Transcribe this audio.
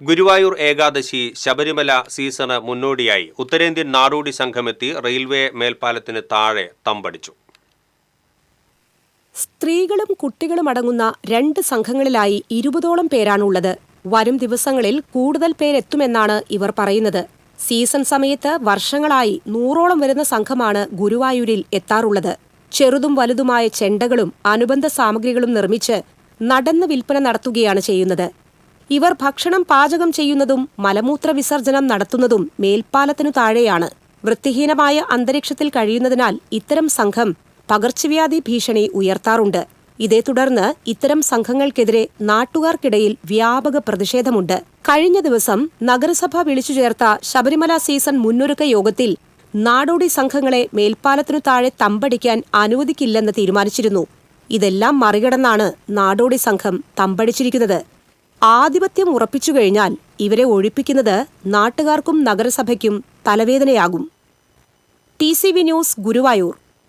Guruvayur Ekadashi Sabarimala season മുന്നോടിയായി ഉത്തരേന്ത്യൻ നാടോടി സംഘമെത്തി റെയിൽവേ മേൽപ്പാലത്തിന് താഴെ തമ്പടിച്ചു. സ്ത്രീകളും കുട്ടികളും അടങ്ങുന്ന രണ്ട് സംഘങ്ങളിലായി ഇരുപതോളം പേരാണുള്ളത്. വരും ദിവസങ്ങളിൽ കൂടുതൽ പേരെത്തുമെന്നാണ് ഇവർ പറയുന്നത്. സീസൺ സമയത്ത് വർഷങ്ങളായി നൂറോളം വരുന്ന സംഘമാണ് ഗുരുവായൂരിൽ എത്താറുള്ളത്. ചെറുതും വലുതുമായ ചെണ്ടകളും അനുബന്ധ സാമഗ്രികളും നിർമ്മിച്ച് നടന്ന് വിൽപ്പന നടത്തുകയാണ് ചെയ്യുന്നത്. ഇവർ ഭക്ഷണം പാചകം ചെയ്യുന്നതും മലമൂത്ര വിസർജനം നടത്തുന്നതും മേൽപ്പാലത്തിനു താഴെയാണ്. വൃത്തിഹീനമായ അന്തരീക്ഷത്തിൽ കഴിയുന്നതിനാൽ ഇത്തരം സംഘം പകർച്ചവ്യാധി ഭീഷണി ഉയർത്താറുണ്ട്. ഇതേ തുടർന്ന് ഇത്തരം സംഘങ്ങൾക്കെതിരെ നാട്ടുകാർക്കിടയിൽ വ്യാപക പ്രതിഷേധമുണ്ട്. കഴിഞ്ഞ ദിവസം നഗരസഭ വിളിച്ചു ചേർത്ത ശബരിമല സീസൺ മുന്നൊരുക്ക യോഗത്തിൽ നാടോടി സംഘങ്ങളെ മേൽപ്പാലത്തിനു താഴെ തമ്പടിക്കാൻ അനുവദിക്കില്ലെന്ന് തീരുമാനിച്ചിരുന്നു. ഇതെല്ലാം മറികടന്നാണ് നാടോടി സംഘം തമ്പടിച്ചിരിക്കുന്നത്. ആധിപത്യം ഉറപ്പിച്ചു കഴിഞ്ഞാൽ ഇവരെ ഒഴിപ്പിക്കുന്നത് നാട്ടുകാർക്കും നഗരസഭയ്ക്കും തലവേദനയാകും. T C V news Guruvayur.